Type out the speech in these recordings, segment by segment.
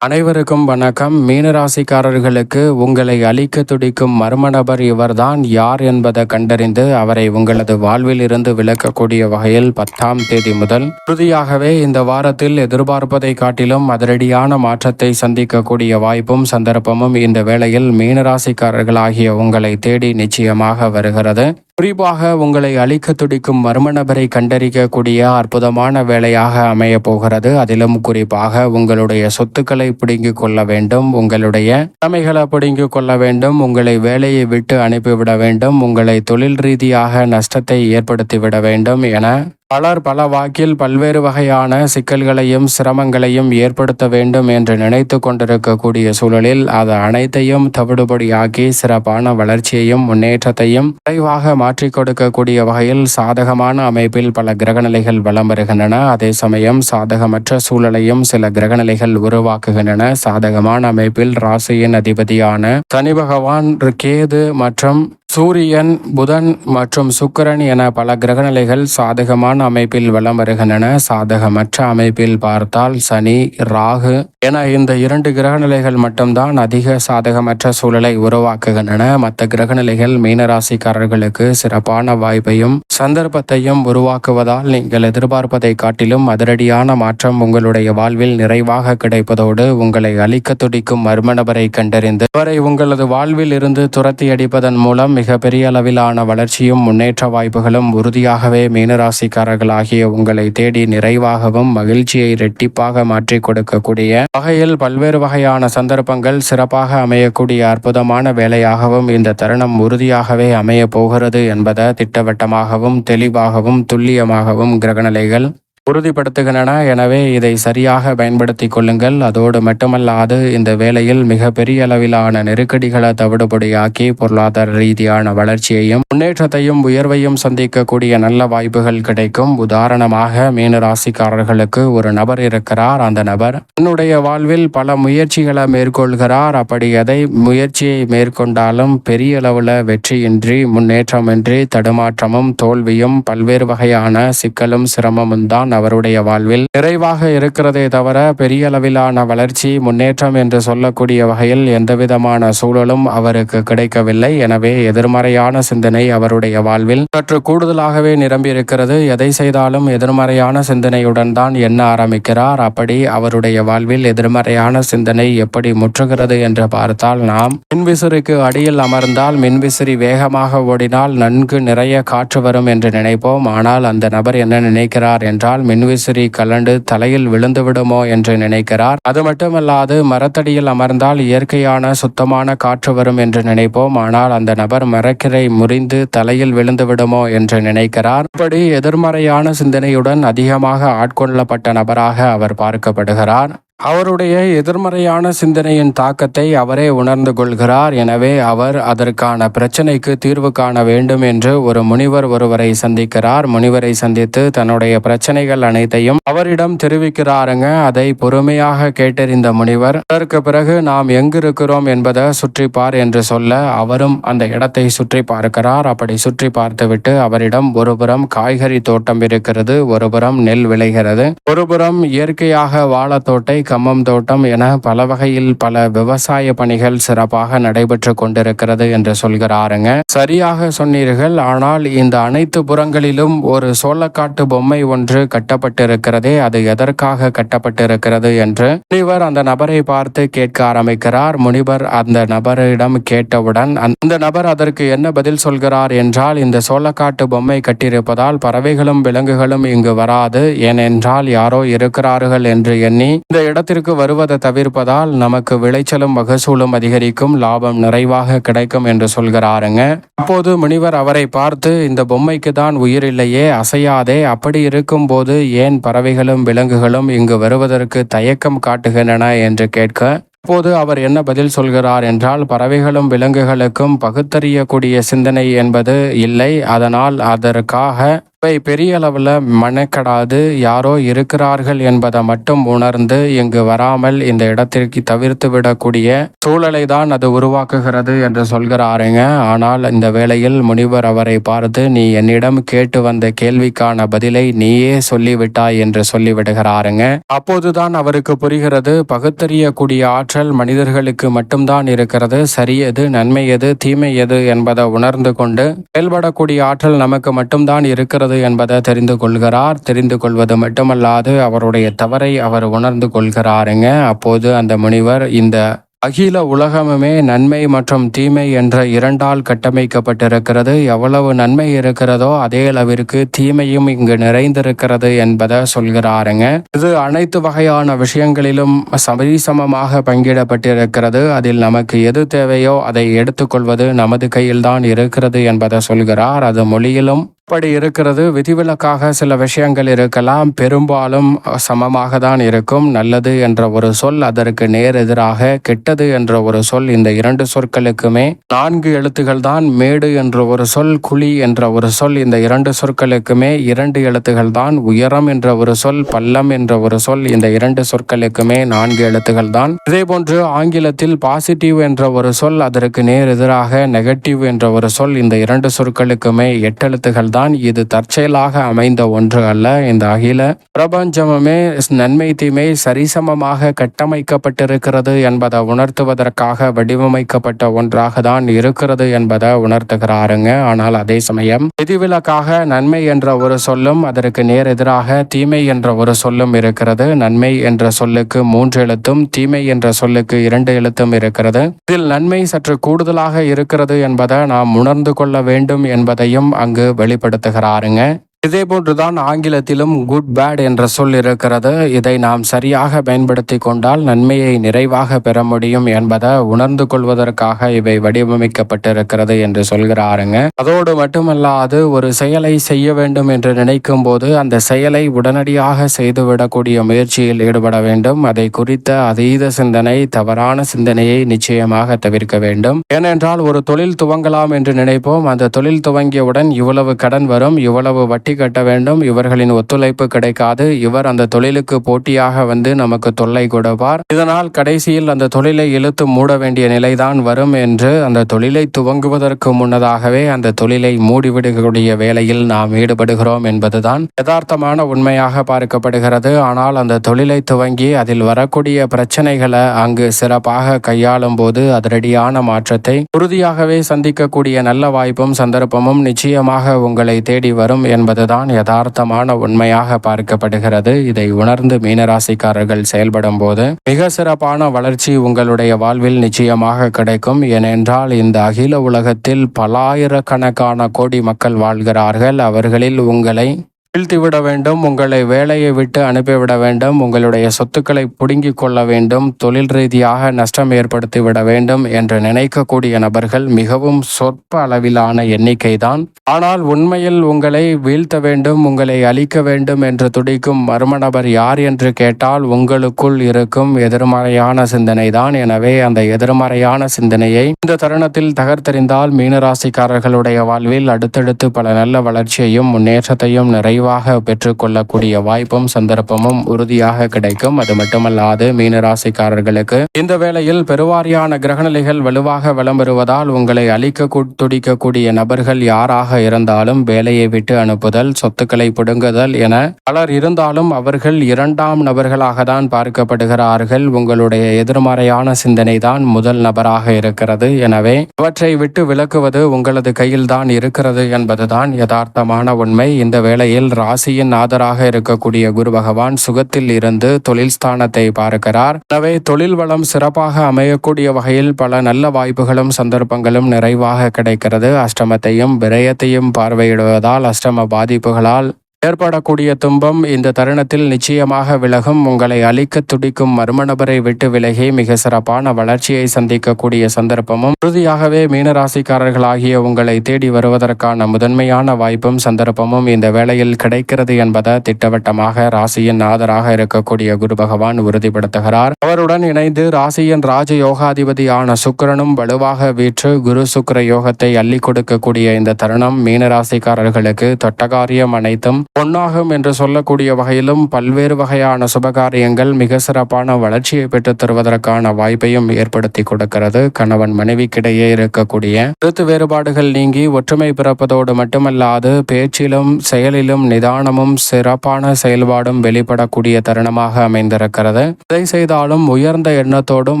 அனைவருக்கும் வணக்கம். மீனராசிக்காரர்களுக்கு உங்களை அழிக்க துடிக்கும் மர்ம நபர் இவர்தான் யார் என்பதை கண்டறிந்து அவரை உங்களது வாழ்வில் இருந்து விலக்கக்கூடிய வகையில் பத்தாம் தேதி முதல் உறுதியாகவே இந்த வாரத்தில் எதிர்பார்ப்பதை காட்டிலும் அதிரடியான மாற்றத்தை சந்திக்கக்கூடிய வாய்ப்பும் சந்தர்ப்பமும் இந்த வேளையில் மீனராசிக்காரர்களாகிய உங்களை தேடி நிச்சயமாக வருகிறது. குறிப்பாக உங்களை அழிக்க துடிக்கும் மர்ம நபரை கண்டறியக்கூடிய அற்புதமான வேலையாக அமைய போகிறது. அதிலும் குறிப்பாக உங்களுடைய சொத்துக்களை பிடுங்கிக் கொள்ள வேண்டும் உங்களுடைய கடமைகளை பிடுங்கிக் கொள்ள வேண்டும் உங்களை வேலையை விட்டு அனுப்பிவிட வேண்டும் உங்களை தொழில் ரீதியாக நஷ்டத்தை ஏற்படுத்திவிட வேண்டும் என பலர் பல வாக்கில் பல்வேறு வகையான சிக்கல்களையும் சிரமங்களையும் ஏற்படுத்த வேண்டும் என்று நினைத்து கொண்டிருக்கக்கூடிய சூழலில் அது அனைத்தையும் தவிடுபடியாக்கி சிறப்பான வளர்ச்சியையும் முன்னேற்றத்தையும் விரைவாக மாற்றிக் கொடுக்கக்கூடிய வகையில் சாதகமான அமைப்பில் பல கிரகநிலைகள் வலம் வருகின்றன. அதே சமயம் சாதகமற்ற சூழலையும் சில கிரகநிலைகள் உருவாக்குகின்றன. சாதகமான அமைப்பில் ராசியின் அதிபதியான சனி பகவான் கேது மற்றும் சூரியன் புதன் மற்றும் சுக்கரன் என பல கிரகநிலைகள் சாதகமான அமைப்பில் வலம் வருகின்றன. சாதகமற்ற அமைப்பில் பார்த்தால் சனி ராகு என இந்த இரண்டு கிரகநிலைகள் மட்டும்தான் அதிக சாதகமற்ற சூழலை உருவாக்குகின்றன. மற்ற கிரகநிலைகள் மீனராசிக்காரர்களுக்கு சிறப்பான வாய்ப்பையும் சந்தர்ப்பத்தையும் உருவாக்குவதால் நீங்கள் எதிர்பார்ப்பதை காட்டிலும் அதிரடியான மாற்றம் உங்களுடைய வாழ்வில் நிறைவாக கிடைப்பதோடு உங்களை அழிக்க துடிக்கும் மர்ம நபரை கண்டறிந்து அவரை உங்களது வாழ்வில் இருந்து துரத்தி அடிப்பதன் மூலம் மிகப்பெரிய அளவிலான வளர்ச்சியும் முன்னேற்ற வாய்ப்புகளும் உறுதியாகவே மீனராசிக்காரர்களாகிய உங்களை தேடி நிறைவாகவும் மகிழ்ச்சியை இரட்டிப்பாக மாற்றி கொடுக்கக்கூடிய வகையில் பல்வேறு வகையான சந்தர்ப்பங்கள் சிறப்பாக அமையக்கூடிய அற்புதமான வேலையாகவும் இந்த தருணம் உறுதியாகவே அமைய போகிறது என்பதை திட்டவட்டமாகவும் தெளிவாகவும் துல்லியமாகவும் கிரகநிலைகள் உறுதிப்படுத்துகின்றன. எனவே இதை சரியாக பயன்படுத்திக் கொள்ளுங்கள். அதோடு மட்டுமல்லாது இந்த வேளையில் மிக பெரிய அளவிலான நெருக்கடிகளை தவிடுபடியாக்கி பொருளாதார ரீதியான வளர்ச்சியையும் முன்னேற்றத்தையும் உயர்வையும் சந்திக்கக்கூடிய நல்ல வாய்ப்புகள் கிடைக்கும். உதாரணமாக மீன ராசிக்காரர்களுக்கு ஒரு நபர் இருக்கிறார். அந்த நபர் தன்னுடைய வாழ்வில் பல முயற்சிகளை மேற்கொள்கிறார். அப்படி எதை முயற்சியை மேற்கொண்டாலும் பெரிய அளவில் வெற்றியின்றி முன்னேற்றமின்றி தடுமாற்றமும் தோல்வியும் பல்வேறு வகையான சிக்கலும் சிரமமும் தான் அவருடைய வாழ்வில். நிறைவாக இருக்கிறதே தவிர பெரிய அளவிலான வளர்ச்சி முன்னேற்றம் என்று சொல்லக்கூடிய வகையில் எந்தவிதமான சூழலும் அவருக்கு கிடைக்கவில்லை. எனவே எதிர்மறையான சிந்தனை அவருடைய வாழ்வில் சற்று கூடுதலாகவே நிரம்பியிருக்கிறது. எதை செய்தாலும் எதிர்மறையான சிந்தனையுடன் தான் எண்ண ஆரம்பிக்கிறார்? அப்படி அவருடைய வாழ்வில் எதிர்மறையான சிந்தனை எப்படி முற்றுகிறது என்று பார்த்தால் நாம் மின்விசிறிக்கு அடியில் அமர்ந்தால் மின்விசிறி வேகமாக ஓடினால் நன்கு நிறைய காற்று வரும் என்று நினைப்போம். ஆனால் அந்த நபர் என்ன நினைக்கிறார் என்றால் மின்விசிறி கலண்டு தலையில் விழுந்துவிடுமோ என்று நினைக்கிறார். அது மட்டுமல்லாது மரத்தடியில் அமர்ந்தால் இயற்கையான சுத்தமான காற்று வரும் என்று நினைப்போம். ஆனால் அந்த நபர் மரக்கிரை முறிந்து தலையில் விழுந்துவிடுமோ என்று நினைக்கிறார். இப்படி எதிர்மறையான சிந்தனையுடன் அதிகமாக ஆட்கொள்ளப்பட்ட நபராக அவர் பார்க்கப்படுகிறார். அவருடைய எதிர்மறையான சிந்தனையின் தாக்கத்தை அவரே உணர்ந்து கொள்கிறார். எனவே அவர் அதற்கான பிரச்சனைக்கு தீர்வு காண வேண்டும் என்று ஒரு முனிவர் ஒருவரை சந்திக்கிறார். முனிவரை சந்தித்து தன்னுடைய பிரச்சனைகள் அனைத்தையும் அவரிடம் தெரிவிக்கிறாருங்க. அதை பொறுமையாக கேட்டறிந்த முனிவர் அதற்கு பிறகு நாம் எங்கு இருக்கிறோம் என்பதை சுற்றி பார் என்று சொல்ல அவரும் அந்த இடத்தை சுற்றி பார்க்கிறார். அப்படி சுற்றி பார்த்துவிட்டு அவரிடம் ஒருபுறம் காய்கறி தோட்டம் இருக்கிறது ஒருபுறம் நெல் விளைகிறது ஒருபுறம் இயற்கையாக வாழத்தோட்டை கம்மம் தோட்டம் என பல வகையில் பல விவசாய பணிகள் சிறப்பாக நடைபெற்று கொண்டிருக்கிறது என்று சொல்கிறாருங்க. சரியாக சொன்னீர்கள். ஆனால் இந்த அனைத்து புறங்களிலும் ஒரு சோளக்காட்டு பொம்மை ஒன்று கட்டப்பட்டிருக்கிறதே அது எதற்காக கட்டப்பட்டிருக்கிறது என்று முனிவர் அந்த நபரை பார்த்து கேட்க ஆரம்பிக்கிறார். முனிவர் அந்த நபரிடம் கேட்டவுடன் அந்த நபர் அதற்கு என்ன பதில் சொல்கிறார் என்றால் இந்த சோளக்காட்டு பொம்மை கட்டியிருப்பதால் பறவைகளும் விலங்குகளும் இங்கு வராது. ஏனென்றால் யாரோ இருக்கிறார்கள் என்று எண்ணி இந்த இடம் இடத்திற்கு வருவதை தவிர்ப்பதால் நமக்கு விளைச்சலும் மகசூலும் அதிகரிக்கும் லாபம் நிறைவாக கிடைக்கும் என்று சொல்கிறாருங்க. அப்போது முனிவர் அவரை பார்த்து இந்த பொம்மைக்கு தான் உயிர் இல்லையே அசையாதே அப்படி இருக்கும்போது ஏன் பறவைகளும் விலங்குகளும் இங்கு வருவதற்கு தயக்கம் காட்டுகின்றன என்று கேட்க அப்போது அவர் என்ன பதில் சொல்கிறார் என்றால் பறவைகளும் விலங்குகளுக்கும் பகுத்தறியக்கூடிய சிந்தனை என்பது இல்லை அதனால் அதற்காக இவை பெரிய அளவில் மனக்கடாது. யாரோ இருக்கிறார்கள் என்பதை மட்டும் உணர்ந்து இங்கு வராமல் இந்த இடத்திற்கு தவிர்த்து விடக்கூடிய சூழலை தான் அது உருவாக்குகிறது என்று சொல்கிறாருங்க. ஆனால் இந்த வேளையில் முனிவர் அவரை பார்த்து நீ என்னிடம் கேட்டு வந்த கேள்விக்கான பதிலை நீயே சொல்லிவிட்டாய் என்று சொல்லிவிடுகிறாருங்க. அப்போதுதான் அவருக்கு புரிகிறது பகுத்தறியக்கூடிய ஆற்றல் மனிதர்களுக்கு மட்டும்தான் இருக்கிறது. சரி எது நன்மை எது தீமை எது என்பதை உணர்ந்து கொண்டு செயல்படக்கூடிய ஆற்றல் நமக்கு மட்டும்தான் இருக்கிறது என்பதை தெரிந்து கொள்கிறார். தெரிந்து கொள்வது மட்டுமல்லாது அவருடைய தவறை அவர் உணர்ந்து கொள்கிறாருங்க. அப்போது அந்த முனிவர் இந்த அகில உலகமுமே நன்மை மற்றும் தீமை என்ற இரண்டால் கட்டமைக்கப்பட்டிருக்கிறது. எவ்வளவு நன்மை இருக்கிறதோ அதே அளவிற்கு தீமையும் இங்கு நிறைந்திருக்கிறது என்பதை சொல்கிறாருங்க. இது அனைத்து வகையான விஷயங்களிலும் சரிசமமாக பங்கிடப்பட்டிருக்கிறது. அதில் நமக்கு எது தேவையோ அதை எடுத்துக்கொள்வது நமது கையில்தான் இருக்கிறது என்பதை சொல்கிறார். அது மொழியிலும் அப்படி இருக்கிறது விதிவிலக்காக சில விஷயங்கள் இருக்கலாம் பெரும்பாலும் சமமாக தான் இருக்கும். நல்லது என்ற ஒரு சொல் அதற்கு நேர் எதிராக கெட்டது என்ற ஒரு சொல் இந்த இரண்டு சொற்களுக்குமே. நான்கு எழுத்துகள் தான் மேடு என்ற ஒரு சொல் குழி என்ற ஒரு சொல் இந்த இரண்டு சொற்களுக்குமே. இரண்டு எழுத்துகள் தான் உயரம் என்ற ஒரு சொல் பள்ளம் என்ற ஒரு சொல் இந்த இரண்டு சொற்களுக்குமே நான்கு எழுத்துகள் தான். இதே போன்று ஆங்கிலத்தில் பாசிட்டிவ் என்ற ஒரு சொல் அதற்கு நேர் எதிராக நெகட்டிவ் என்ற ஒரு சொல் இந்த இரண்டு சொற்களுக்குமே எட்டு எழுத்துகள் தான். தான் இது தற்செயலாக அமைந்த ஒன்று அல்ல இந்த அகில பிரபஞ்சமுமே நன்மை தீமை சரிசமமாக கட்டமைக்கப்பட்டிருக்கிறது என்பதை உணர்த்துவதற்காக வடிவமைக்கப்பட்ட ஒன்றாக தான் இருக்கிறது என்பதை உணர்த்துகிறாருங்க. ஆனால் அதே சமயம் விதிவிலக்காக நன்மை என்ற ஒரு சொல்லும் அதற்கு நேர் எதிராக தீமை என்ற ஒரு சொல்லும் இருக்கிறது. நன்மை என்ற சொல்லுக்கு மூன்று எழுத்தும் தீமை என்ற சொல்லுக்கு இரண்டு எழுத்தும் இருக்கிறது. இதில் நன்மை சற்று கூடுதலாக இருக்கிறது என்பதை நாம் உணர்ந்து கொள்ள வேண்டும் என்பதையும் அங்கு வெளிப்படுத்த வெளிப்படுத்துகிறாருங்க இதே போன்றுதான் ஆங்கிலத்திலும் குட் பேட் என்ற சொல் இருக்கிறது. இதை நாம் சரியாக பயன்படுத்தி கொண்டால் நன்மையை நிறைவாக பெற முடியும் என்பதை உணர்ந்து கொள்வதற்காக இவை வடிவமைக்கப்பட்டிருக்கிறது என்று சொல்கிறாருங்க. அதோடு மட்டுமல்லாது ஒரு செயலை செய்ய வேண்டும் என்று நினைக்கும் போது அந்த செயலை உடனடியாக செய்துவிடக்கூடிய முயற்சியில் ஈடுபட வேண்டும். அதை குறித்த அதீத சிந்தனை தவறான சிந்தனையை நிச்சயமாக தவிர்க்க வேண்டும். ஏனென்றால் ஒரு தொழில் துவங்கலாம் என்று நினைப்போம். அந்த தொழில் துவங்கியவுடன் இவ்வளவு கடன் வரும் இவ்வளவு வட்டி கட்டி கட்ட வேண்டும். இவர்களின் ஒத்துழைப்பு கிடைக்காது. இவர் அந்த தொழிலுக்கு போட்டியாக வந்து நமக்கு தொல்லை கொடுப்பார். இதனால் கடைசியில் அந்த தொழிலை இழுத்து மூட வேண்டிய நிலைதான் வரும் என்று அந்த தொழிலை துவங்குவதற்கு முன்னதாகவே அந்த தொழிலை மூடிவிடக்கூடிய வேலையில் நாம் ஈடுபடுகிறோம் என்பதுதான் யதார்த்தமான உண்மையாக பார்க்கப்படுகிறது. ஆனால் அந்த தொழிலை துவங்கி அதில் வரக்கூடிய பிரச்சனைகளை அங்கு சிறப்பாக கையாளும் போது அதிரடியான மாற்றத்தை உறுதியாகவே சந்திக்கக்கூடிய நல்ல வாய்ப்பும் சந்தர்ப்பமும் நிச்சயமாக உங்களை தேடி வரும் என்பது என்பதுதான் யதார்த்தமான உண்மையாக பார்க்கப்படுகிறது. இதை உணர்ந்து மீனராசிக்காரர்கள் செயல்படும் போது மிக சிறப்பான வளர்ச்சி உங்களுடைய வாழ்வில் நிச்சயமாக கிடைக்கும். ஏனென்றால் இந்த அகில உலகத்தில் பலாயிரக்கணக்கான கோடி மக்கள் வாழ்கிறார்கள். அவர்களில் உங்களை வீழ்த்திவிட வேண்டும் உங்களை வேலையை விட்டு அனுப்பிவிட வேண்டும் உங்களுடைய சொத்துக்களை புடுங்கிக் கொள்ள வேண்டும் தொழில் ரீதியாக நஷ்டம் ஏற்படுத்தி விட வேண்டும் என்று நினைக்கக்கூடிய நபர்கள் மிகவும் சொற்ப அளவிலான எண்ணிக்கை தான் ஆனால் உண்மையில் உங்களை வீழ்த்த வேண்டும் உங்களை அழிக்க வேண்டும் என்று துடிக்கும் மர்ம நபர் யார் என்று கேட்டால் உங்களுக்குள் இருக்கும் எதிர்மறையான சிந்தனை தான் எனவே அந்த எதிர்மறையான சிந்தனையை இந்த தருணத்தில் தகர்த்தெறிந்தால் மீனராசிக்காரர்களுடைய வாழ்வில் அடுத்தடுத்து பல நல்ல வளர்ச்சியையும் முன்னேற்றத்தையும் நிறைய விரைவாக பெற்றுக்கொள்ளக்கூடிய வாய்ப்பும் சந்தர்ப்பமும் உறுதியாக கிடைக்கும். அது மட்டுமல்லாது மீனராசிக்காரர்களுக்கு இந்த வேளையில் பெருவாரியான கிரகநிலைகள் வலுவாக வலம் வருவதால் உங்களை அழிக்க துடிக்கக்கூடிய நபர்கள் யாராக இருந்தாலும் வேலையை விட்டு அனுப்புதல் சொத்துக்களை புடுங்குதல் என பலர் இருந்தாலும் அவர்கள் இரண்டாம் நபர்களாக தான் பார்க்கப்படுகிறார்கள். உங்களுடைய எதிர்மறையான சிந்தனை தான் முதல் நபராக இருக்கிறது. எனவே அவற்றை விட்டு விலக்குவது உங்களது கையில் தான் இருக்கிறது என்பதுதான் யதார்த்தமான உண்மை. இந்த வேளையில் ராசியின் ஆதராக இருக்கக்கூடிய குரு பகவான் சுகத்தில் இருந்து தொழில் ஸ்தானத்தை பார்க்கிறார். எனவே தொழில் வளம் சிறப்பாக அமையக்கூடிய வகையில் பல நல்ல வாய்ப்புகளும் சந்தர்ப்பங்களும் நிறைவாக கிடைக்கிறது. அஷ்டமத்தையும் விரயத்தையும் பார்வையிடுவதால் அஷ்டம பாதிப்புகளால் ஏற்படக்கூடிய துன்பம் இந்த தருணத்தில் நிச்சயமாக விலகும். உங்களை அழிக்க துடிக்கும் மர்ம நபரை விட்டு விலகி மிக சிறப்பான வளர்ச்சியை சந்திக்கக்கூடிய சந்தர்ப்பமும் உறுதியாகவே மீனராசிக்காரர்களாகிய உங்களை தேடி வருவதற்கான முதன்மையான வாய்ப்பும் சந்தர்ப்பமும் இந்த வேளையில் கிடைக்கிறது என்பதை திட்டவட்டமாக ராசியின் ஆதராக இருக்கக்கூடிய குரு பகவான் உறுதிப்படுத்துகிறார். அவருடன் இணைந்து ராசியின் ராஜ யோகாதிபதியான சுக்கரனும் வலுவாக வீற்று குரு சுக்கர யோகத்தை அள்ளி கொடுக்கக்கூடிய இந்த தருணம் மீனராசிக்காரர்களுக்கு தொட்டகாரியம் அனைத்தும் பொன்னாகும் என்று சொல்லக்கூடிய வகையிலும் பல்வேறு வகையான சுபகாரியங்கள் மிக சிறப்பான வளர்ச்சியை பெற்றுத் தருவதற்கான வாய்ப்பையும் ஏற்படுத்தி கொடுக்கிறது. கணவன் மனைவிக்கிடையே இருக்கக்கூடிய கருத்து வேறுபாடுகள் நீங்கி ஒற்றுமை பிறப்பதோடு மட்டுமல்லாது பேச்சிலும் செயலிலும் நிதானமும் சிறப்பான செயல்பாடும் வெளிப்படக்கூடிய தருணமாக அமைந்திருக்கிறது. இதை செய்தாலும் உயர்ந்த எண்ணத்தோடும்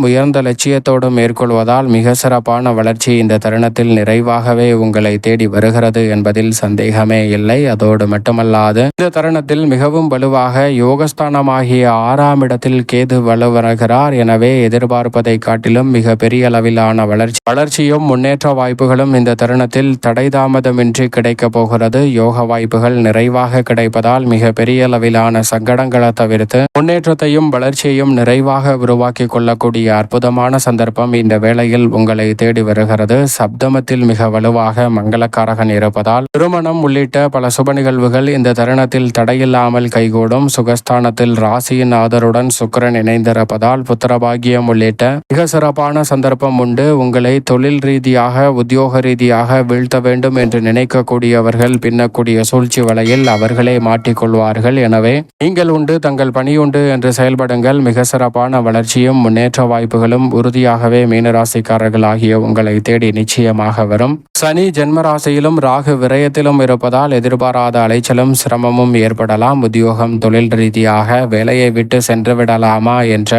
உயர்ந்த லட்சியத்தோடும் மேற்கொள்வதால் மிக சிறப்பான வளர்ச்சி இந்த தருணத்தில் நிறைவாகவே உங்களை தேடி வருகிறது என்பதில் சந்தேகமே இல்லை. அதோடு மட்டுமல்லாது இந்த தருணத்தில் மிகவும் வலுவாக யோகஸ்தானமாகிய ஆறாம் இடத்தில் கேது வலுவருகிறார். எனவே எதிர்பார்ப்பதை காட்டிலும் மிக பெரிய அளவிலான வளர்ச்சி வளர்ச்சியும் முன்னேற்ற வாய்ப்புகளும் இந்த தருணத்தில் தடை தாமதமின்றி கிடைக்கப் போகிறது. யோக வாய்ப்புகள் நிறைவாக கிடைப்பதால் மிக பெரிய அளவிலான சங்கடங்களை தவிர்த்து முன்னேற்றத்தையும் வளர்ச்சியையும் நிறைவாக உருவாக்கி கொள்ளக்கூடிய அற்புதமான சந்தர்ப்பம் இந்த வேளையில் உங்களை தேடி வருகிறது. சப்தமத்தில் மிக வலுவாக மங்களக்காரகன் இருப்பதால் திருமணம் உள்ளிட்ட பல சுப நிகழ்வுகள் இந்த தருணத்தில் தடையில்லாமல் கைகூடும் சுகஸ்தானத்தில் ராசியின் ஆதருடன் சுக்கரன் இணைந்திருப்பதால் புத்திரபாகியம் உள்ளிட்ட மிக சிறப்பான சந்தர்ப்பம் உண்டு. உங்களை தொழில் ரீதியாக உத்தியோக ரீதியாக வீழ்த்த வேண்டும் என்று நினைக்கக்கூடியவர்கள் பின்னக்கூடிய சூழ்ச்சி வலையில் அவர்களே மாட்டிக்கொள்வார்கள். எனவே நீங்கள் உண்டு தங்கள் பணி உண்டு என்று செயல்படுங்கள். மிக சிறப்பான வளர்ச்சியும் முன்னேற்ற வாய்ப்புகளும் உறுதியாகவே மீனராசிக்காரர்கள் ஆகிய உங்களை தேடி நிச்சயமாக வரும். சனி ஜென்மராசியிலும் ராகு விரயத்திலும் இருப்பதால் எதிர்பாராத அலைச்சலும் சிரமமும் ஏற்படலாம். உத்தியோகம் தொழில் ரீதியாக வேலையை விட்டு சென்று விடலாமா என்ற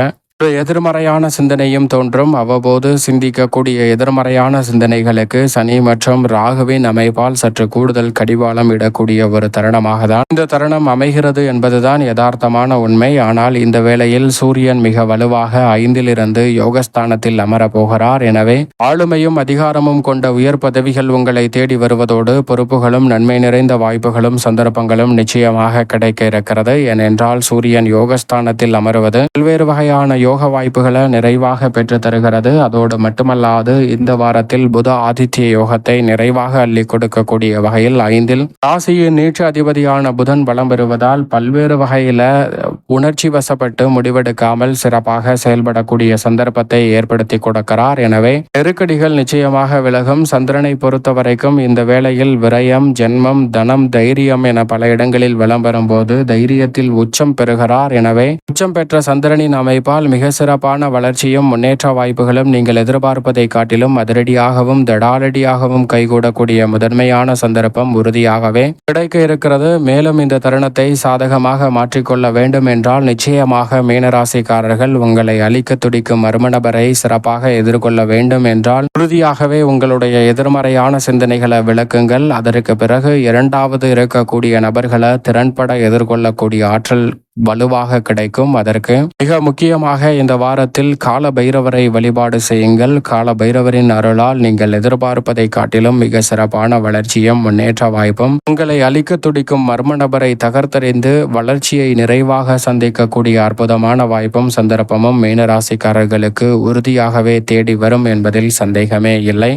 எதிர்மறையான சிந்தனையும் தோன்றும். அவ்வப்போது சிந்திக்கக்கூடிய எதிர்மறையான சிந்தனைகளுக்கு சனி மற்றும் ராகுவின் அமைப்பால் சற்று கூடுதல் கடிவாளம் இடக்கூடிய ஒரு தருணமாக தான் இந்த தருணம் அமைகிறது என்பதுதான் யதார்த்தமான உண்மை. ஆனால் இந்த வேளையில் சூரியன் மிக வலுவாக ஐந்திலிருந்து யோகஸ்தானத்தில் அமரப் போகிறார். எனவே ஆளுமையும் அதிகாரமும் கொண்ட உயர் பதவிகள் உங்களை தேடி வருவதோடு பொறுப்புகளும் நன்மை நிறைந்த வாய்ப்புகளும் சந்தர்ப்பங்களும் நிச்சயமாக கிடைக்க இருக்கிறது. ஏனென்றால் சூரியன் யோகஸ்தானத்தில் அமருவது பல்வேறு வகையான யோக வாய்ப்புகளை நிறைவாக பெற்று தருகிறது. அதோடு மட்டுமல்லாது இந்த வாரத்தில் புத ஆதித்ய யோகத்தை நிறைவாக அள்ளி கொடுக்கக்கூடிய வகையில் ஐந்தில் ராசியின் நீட்சி அதிபதியான புதன் பலம் பெறுவதால் பல்வேறு வகையில உணர்ச்சி வசப்பட்டு முடிவெடுக்காமல் சிறப்பாக செயல்படக்கூடிய சந்தர்ப்பத்தை ஏற்படுத்தி கொடுக்கிறார். எனவே நெருக்கடிகள் நிச்சயமாக விலகும். சந்திரனை பொறுத்த வரைக்கும் இந்த வேளையில் விரயம் ஜென்மம் தனம் தைரியம் என பல இடங்களில் விளம்பரும் போது தைரியத்தில் உச்சம் பெறுகிறார். எனவே உச்சம் பெற்ற சந்திரனின் அமைப்பால் மிக மிக சிறப்பான வளர்ச்சியும் முன்னேற்ற வாய்ப்புகளும் நீங்கள் எதிர்பார்ப்பதை காட்டிலும் அதிரடியாகவும் தடாலடியாகவும் கைகூடக்கூடிய முதன்மையான சந்தர்ப்பம் உறுதியாகவே கிடைக்க இருக்கிறது. மேலும் இந்த தருணத்தை சாதகமாக மாற்றிக்கொள்ள வேண்டும் என்றால் நிச்சயமாக மீனராசிக்காரர்கள் உங்களை அழிக்க துடிக்கும் மர்மநபரை சிறப்பாக எதிர்கொள்ள வேண்டும் என்றால் உறுதியாகவே உங்களுடைய எதிர்மறையான சிந்தனைகளை விளக்குங்கள். அதற்கு பிறகு இரண்டாவது இருக்கக்கூடிய நபர்களை திறன்பட எதிர்கொள்ளக்கூடிய ஆற்றல் வலுவாக கிடைக்கும். அதற்கு மிக முக்கியமாக இந்த வாரத்தில் கால பைரவரை வழிபாடு செய்யுங்கள். கால பைரவரின் அருளால் நீங்கள் எதிர்பார்ப்பதை காட்டிலும் மிக சிறப்பான வளர்ச்சியும் முன்னேற்ற வாய்ப்பும் உங்களை அழிக்க துடிக்கும் மர்ம நபரை தகர்த்தறிந்து வளர்ச்சியை நிறைவாக சந்திக்கக்கூடிய அற்புதமான வாய்ப்பும் சந்தர்ப்பமும் மீனராசிக்காரர்களுக்கு உறுதியாகவே தேடி வரும் என்பதில் சந்தேகமே இல்லை.